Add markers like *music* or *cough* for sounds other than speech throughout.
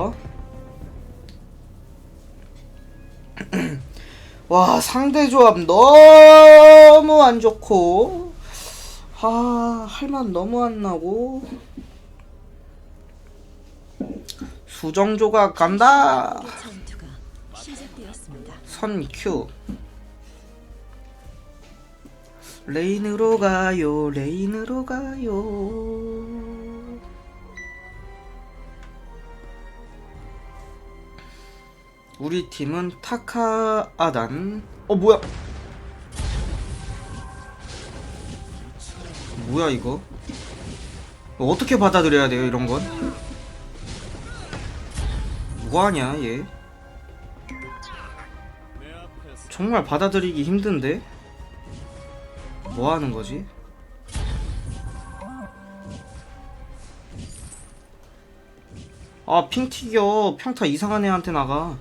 어? *clears throat* 와 상대 조합 너무 안 좋고 아 할만 너무 안 나고 수정 조각 간다 전투가 시작되었습니다. 선 Q 레인으로 가요 레인으로 가요 우리 팀은 타카 아단 어 뭐야 뭐야 이거 어떻게 받아들여야 돼요 이런 건 뭐하냐 얘 정말 받아들이기 힘든데? 뭐 하는 거지? 아, 핑 튀겨. 평타 이상한 애한테 나가.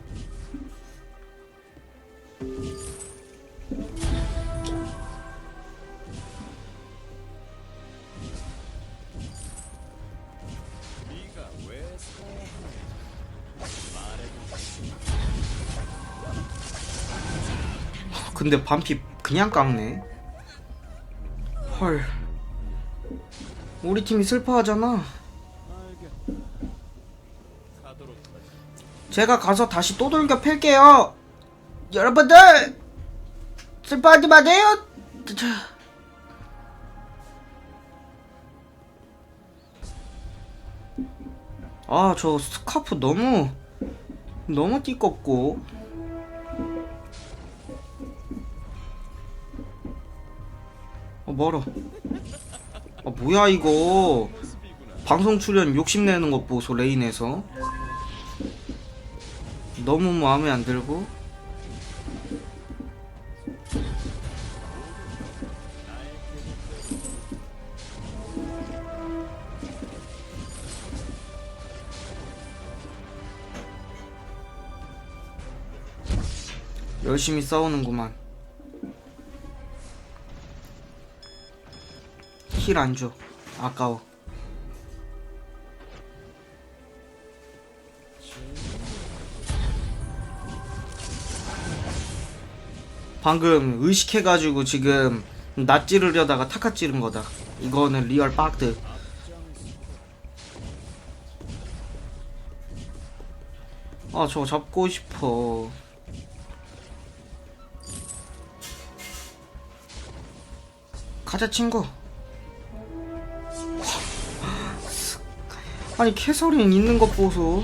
근데 반피 그냥 깎네. 헐. 우리 팀이 슬퍼하잖아. 제가 가서 다시 또 돌겨 팰게요. 여러분들 슬퍼하지 마세요. 자. 아, 저 스카프 너무 너무 띠껍고. 멀어. 아 뭐야 이거. 방송 출연 욕심내는 것 보소 레인에서. 너무 마음에 안 들고. 열심히 싸우는구만. 힐안 줘. 아까워. 방금 의식해가지고 지금 낯 찌르려다가 타카 찌른 거다. 이거는 리얼 빡드. 아, 저거 잡고 싶어. 가자, 친구. 아니, 캐서린 있는 것 보소.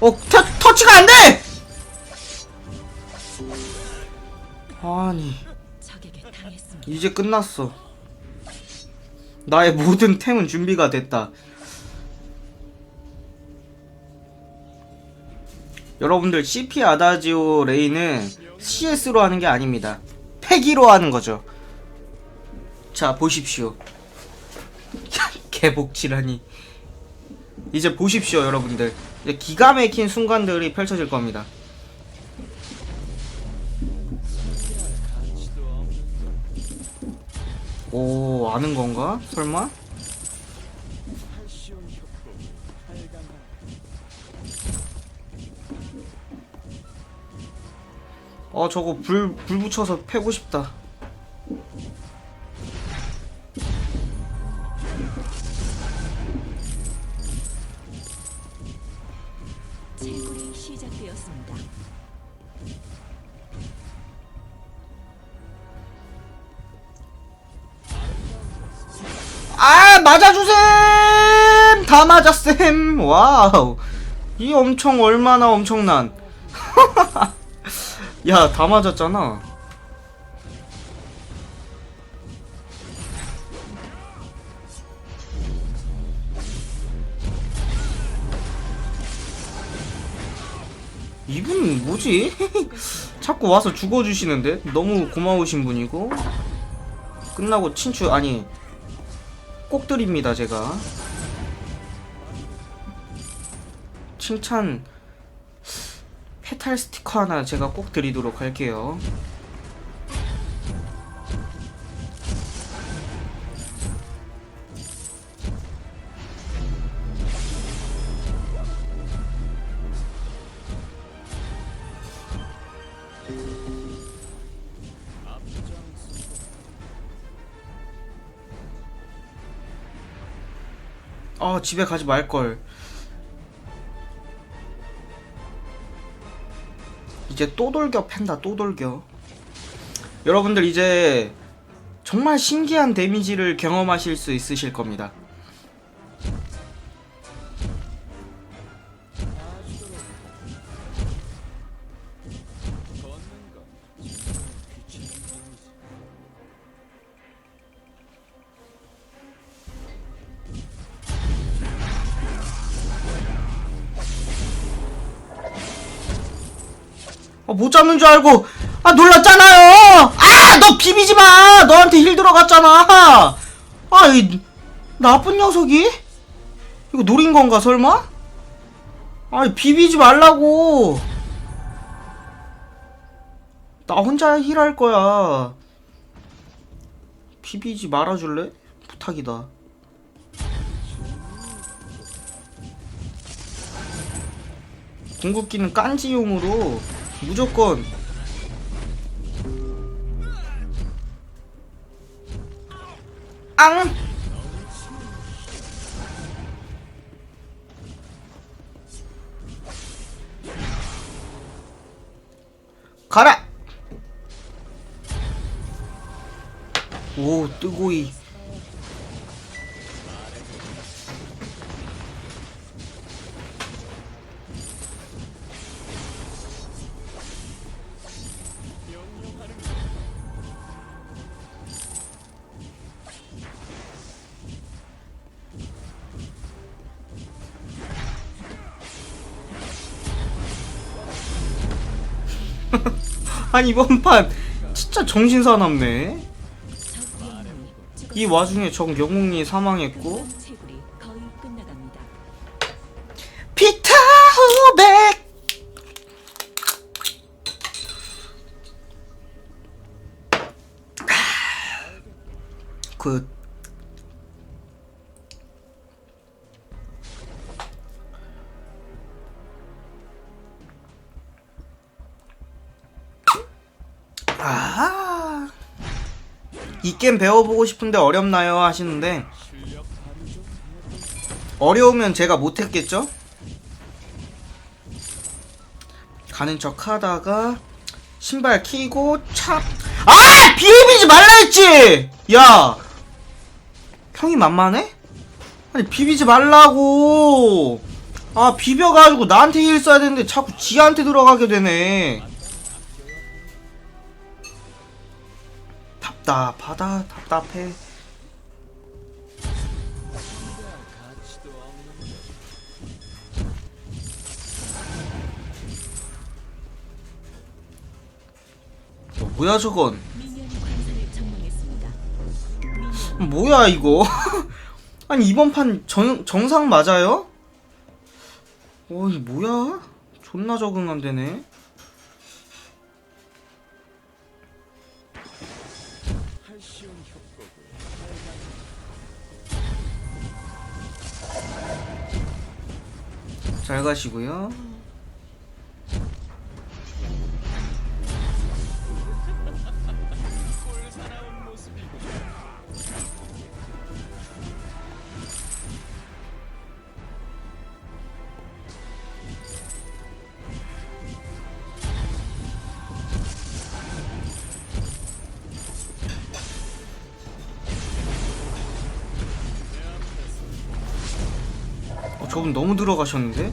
어, 터, 터치가 안 돼! 아니. 이제 끝났어. 나의 모든 템은 준비가 됐다. 여러분들, CP 아다지오 레이는 CS로 하는 게 아닙니다. 패기로 하는 거죠. 자, 보십시오. *laughs* 개복치라니. 이제 보십시오, 여러분들. 이제 기가 막힌 순간들이 펼쳐질 겁니다. 오, 아는 건가? 설마? 어, 저거 불, 불 붙여서 패고 싶다. 시작되었습니다. 아 맞아주셈! 다 맞았셈! 와우. 이 엄청 얼마나 엄청난. *laughs* 야 다 맞았잖아 이분 뭐지? *laughs* 자꾸 와서 죽어주시는데? 너무 고마우신 분이고. 끝나고 친추 아니 꼭 드립니다 제가. 칭찬 페탈 스티커 하나 제가 꼭 드리도록 할게요 아 집에 가지 말걸. 이제 또 돌겨 팬다 또 돌겨. 여러분들 이제 정말 신기한 데미지를 경험하실 수 있으실 겁니다 어, 못 잡는 줄 알고. 아 놀랐잖아요. 아 너 비비지 마. 너한테 힐 들어갔잖아. 아이 나쁜 녀석이? 이거 노린 건가 설마? 아이 비비지 말라고. 나 혼자 힐할 거야. 비비지 말아줄래? 부탁이다. 궁극기는 깐지용으로 무조건 앙! 가라! 오, 뜨고이. 아니, 이번 판 진짜 정신 사납네. 적 영웅이 이 와중에 정 영웅이 사망했고 이 게임 배워보고 싶은데 어렵나요? 하시는데 어려우면 제가 못했겠죠? 가는 척 하다가 신발 키고 찹. 아! 비비지 말라 했지! 야! 형이 만만해? 아니, 비비지 말라고! 아, 비벼가지고 나한테 힐 써야 되는데 자꾸 지한테 들어가게 되네. 답답하다, 답답해. 어, 뭐야 저건? 뭐야 이거? *laughs* 아니 이번 판 정, 정상 맞아요? 어이 뭐야? 존나 적응 안 되네. 잘 가시고요. 저분 너무 들어가셨는데?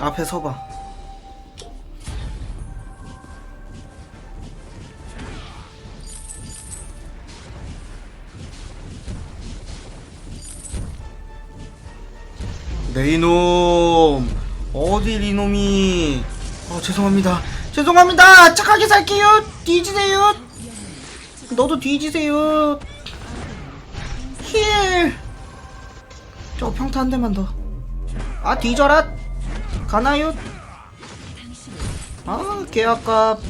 앞에 서봐. 네 이놈. 어딜 이놈이. 어 죄송합니다. 죄송합니다. 착하게 살게요. 뒤지세요. 너도 뒤지세요. 힐. 저거 평타 한 대만 더. 아 뒤져라 가나요? 아 개아깝.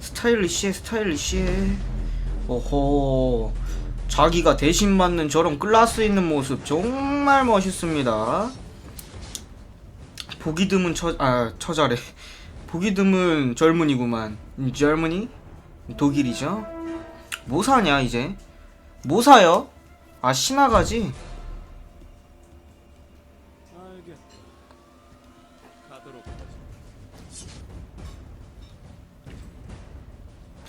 스타일리시해 스타일리시해 오호. 자기가 대신 맞는 저런 클라스 있는 모습 정말 멋있습니다. 보기 드문 처, 아, 처자래. 보기 드문 젊은이구만. 젊은이? 독일이죠? 뭐 사냐 이제? 뭐 사요? 아 신화가지.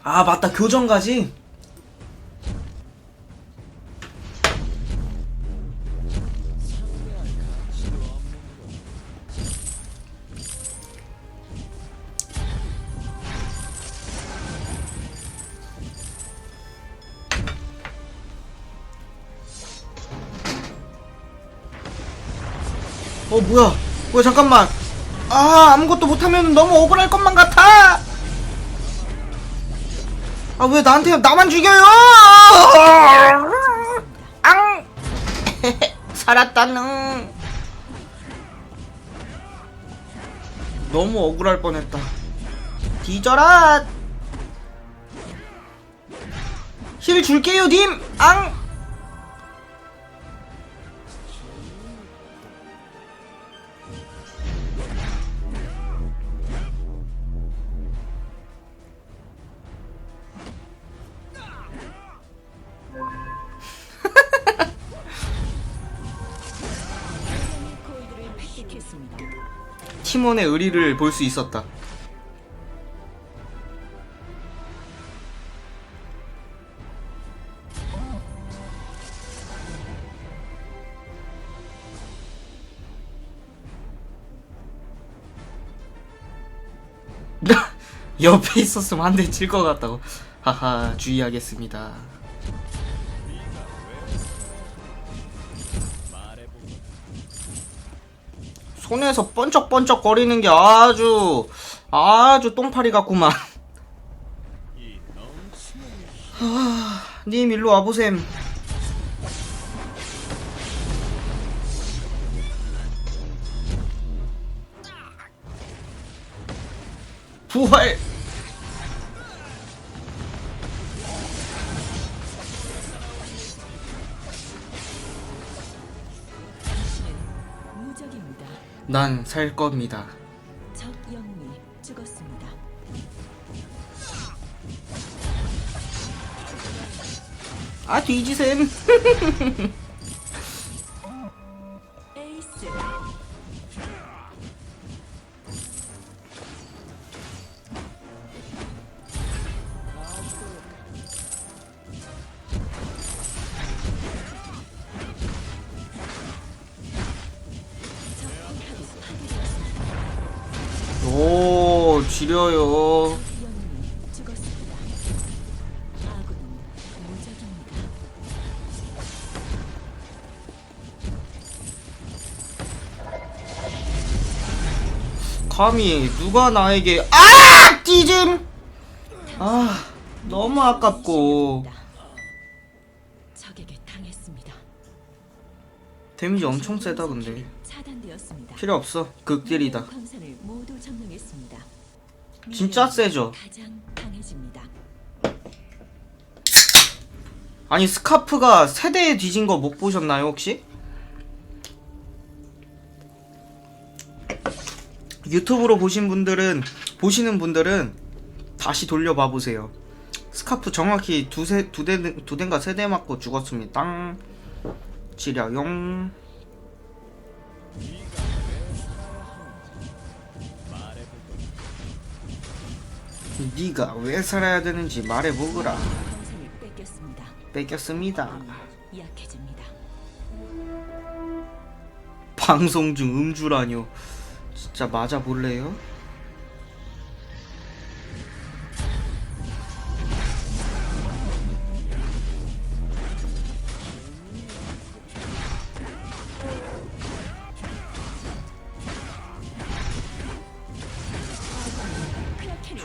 아 맞다. 교정가지 어 뭐야? 뭐야 잠깐만. 아 아무것도 못하면 너무 억울할 것만 같아! 아 왜 나한테 나만 죽여요? 앙! *laughs* 살았다는. 너무 억울할 뻔했다. 뒤져라! 힐 줄게요 님앙 팀원의 의리를 볼 수 있었다. *laughs* 옆에 있었으면 한 대 칠 것 같다고. 하하, 주의하겠습니다. 손에서 번쩍번쩍 거리는 게 아주 아주 똥파리 같구만. 이 넘치는 님 일로 와보셈. 부활. 난 살 겁니다. 적 영웅이 죽었습니다. 아 뒤지셈. *laughs* 지려요. 감히 누가 나에게 아 뒤짐. 아 너무 아깝고. 데미지 엄청 세다 근데. 필요 없어 극딜이다. 진짜 세죠. 아니 스카프가 세대에 뒤진 거 못 보셨나요 혹시? 유튜브로 보신 분들은 보시는 분들은 다시 돌려봐 보세요. 스카프 정확히 두세 두대 두 대인가 세 대 맞고 죽었습니다. 땅 지려용 네가 왜 살아야 되는지 말해 보거라. 광산을 뺏겼습니다. 뺏겼습니다. 약해집니다. 방송 중 음주라뇨. 진짜 맞아 볼래요?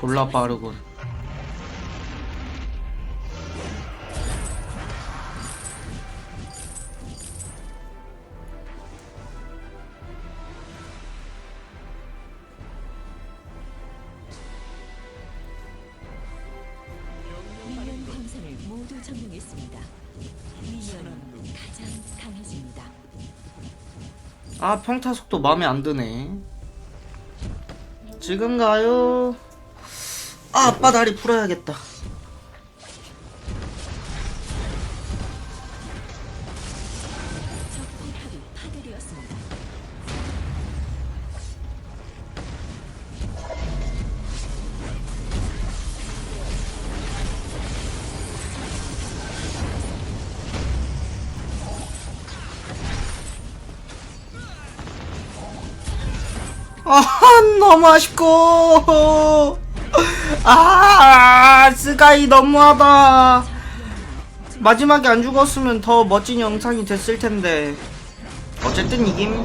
졸라 빠르군. 미니언 광선을 모두 점령했습니다. 미니언은 가장 강해집니다. 아 평타 속도 마음에 안 드네. 지금 가요. 아 아빠 다리 풀어야겠다. 아 너무 아쉽고 아 스가이 너무하다. 마지막에 안 죽었으면 더 멋진 영상이 됐을 텐데. 어쨌든 이김